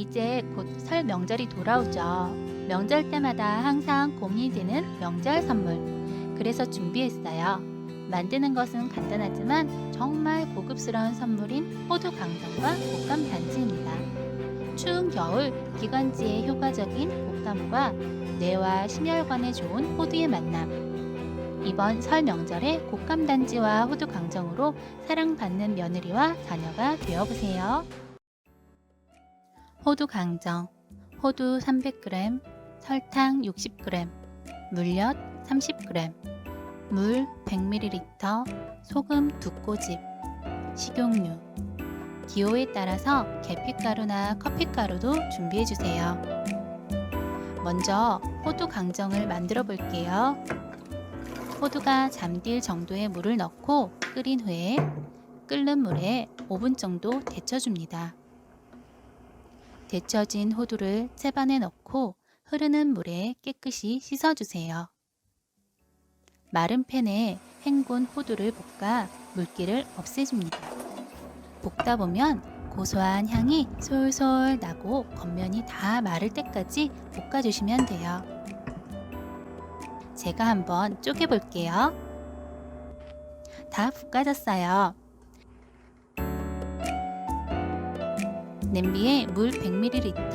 이제 곧 설 명절이 돌아오죠. 명절 때마다 항상 고민이 되는 명절 선물. 그래서 준비했어요. 만드는 것은 간단하지만 정말 고급스러운 선물인 호두 강정과 곶감 단지입니다. 추운 겨울 기관지에 효과적인 곶감과 뇌와 심혈관에 좋은 호두의 만남. 이번 설 명절에 곶감 단지와 호두 강정으로 사랑받는 며느리와 자녀가 되어보세요. 호두 강정, 호두 300g, 설탕 60g, 물엿 30g, 물 100ml, 소금 두 꼬집, 식용유. 기호에 따라서 계피가루나 커피가루도 준비해 주세요. 먼저 호두 강정을 만들어 볼게요. 호두가 잠길 정도의 물을 넣고 끓인 후에 끓는 물에 5분 정도 데쳐줍니다. 데쳐진 호두를 채반에 넣고 흐르는 물에 깨끗이 씻어주세요. 마른 팬에 헹군 호두를 볶아 물기를 없애줍니다. 볶다 보면 고소한 향이 솔솔 나고 겉면이 다 마를 때까지 볶아주시면 돼요. 제가 한번 쪼개볼게요. 다 볶아졌어요. 냄비에 물 100ml,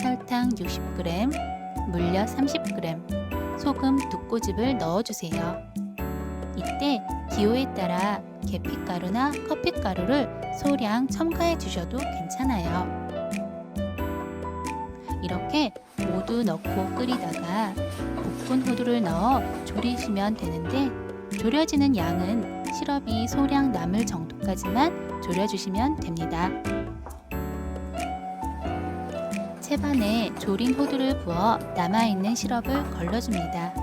설탕 60g, 물엿 30g, 소금 두 꼬집을 넣어주세요. 이때 기호에 따라 계피가루나 커피가루를 소량 첨가해 주셔도 괜찮아요. 이렇게 모두 넣고 끓이다가 볶은 호두를 넣어 졸이시면 되는데 졸여지는 양은 시럽이 소량 남을 정도까지만 졸여주시면 됩니다. 채반에 졸인 호두를 부어 남아있는 시럽을 걸러줍니다.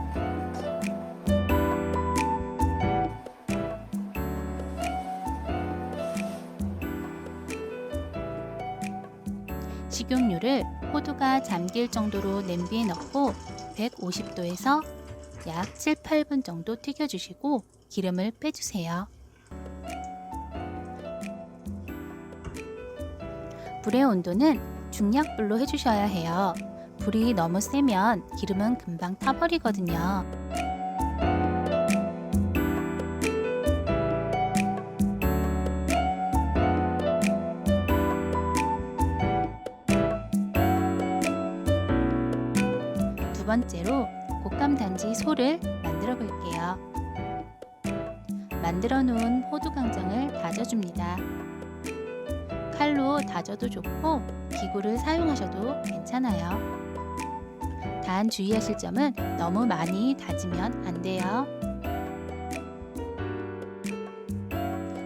식용유를 호두가 잠길 정도로 냄비에 넣고 150도에서 약 7, 8분 정도 튀겨주시고 기름을 빼주세요. 불의 온도는 중약불로 해주셔야 해요. 불이 너무 세면 기름은 금방 타버리거든요. 두 번째로 곶감 단지 소를 만들어 볼게요. 만들어 놓은 호두 강정을 다져줍니다. 칼로 다져도 좋고 기구를 사용하셔도 괜찮아요. 단 주의하실 점은 너무 많이 다지면 안 돼요.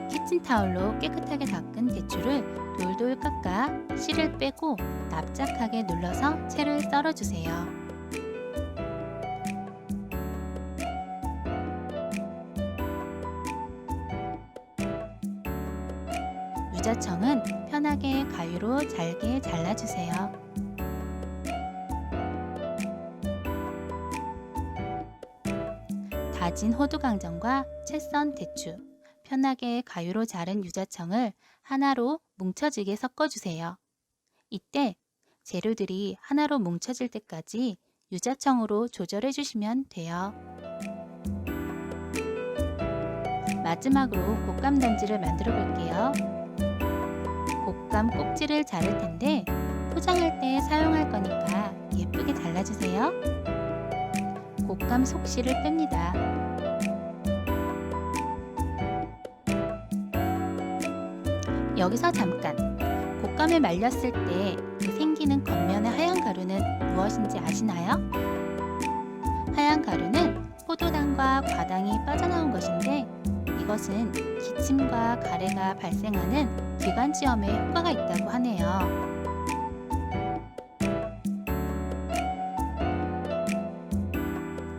키친타올로 깨끗하게 닦은 대추를 돌돌 깎아 씨를 빼고 납작하게 눌러서 채를 썰어주세요. 가위로 잘게 잘라주세요. 다진 호두강정과 채썬 대추, 편하게 가위로 자른 유자청을 하나로 뭉쳐지게 섞어주세요. 이때 재료들이 하나로 뭉쳐질 때까지 유자청으로 조절해 주시면 돼요. 마지막으로 곶감 단지를 만들어 볼게요. 곶감 꼭지를 자를 텐데 포장할 때 사용할 거니까 예쁘게 잘라주세요. 곶감 속씨를 뺍니다. 여기서 잠깐 곶감을 말렸을 때그 생기는 겉면의 하얀 가루는 무엇인지 아시나요? 하얀 가루는 포도당과 과당이 빠져나온 것인데 이 것은 기침과 가래가 발생하는 기관지염에 효과가 있다고 하네요.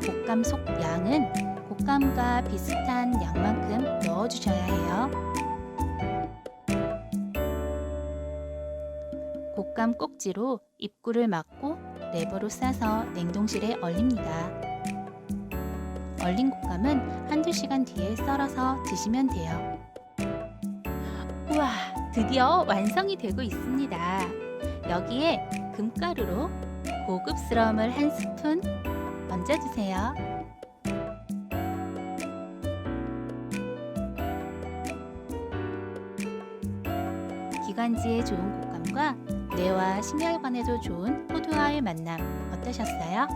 곶감 속 양은 곶감과 비슷한 양만큼 넣어주셔야 해요. 곶감 꼭지로 입구를 막고 랩으로 싸서 냉동실에 얼립니다. 얼린 곶감은 한두 시간 뒤에 썰어서 드시면 돼요. 우와, 드디어 완성이 되고 있습니다. 여기에 금가루로 고급스러움을 한 스푼 얹어주세요. 기관지에 좋은 곶감과 뇌와 심혈관에도 좋은 호두와의 만남 어떠셨어요?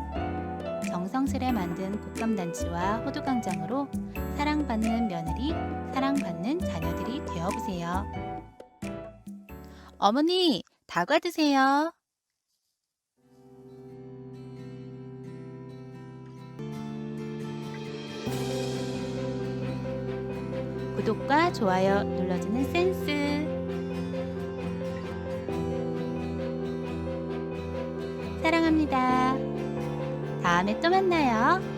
정성스레 만든 곶감단치와 호두강정으로 사랑받는 며느리, 사랑받는 자녀들이 되어보세요. 어머니, 다과 드세요. 구독과 좋아요 눌러주는 센스. 사랑합니다. 다음에 또 만나요.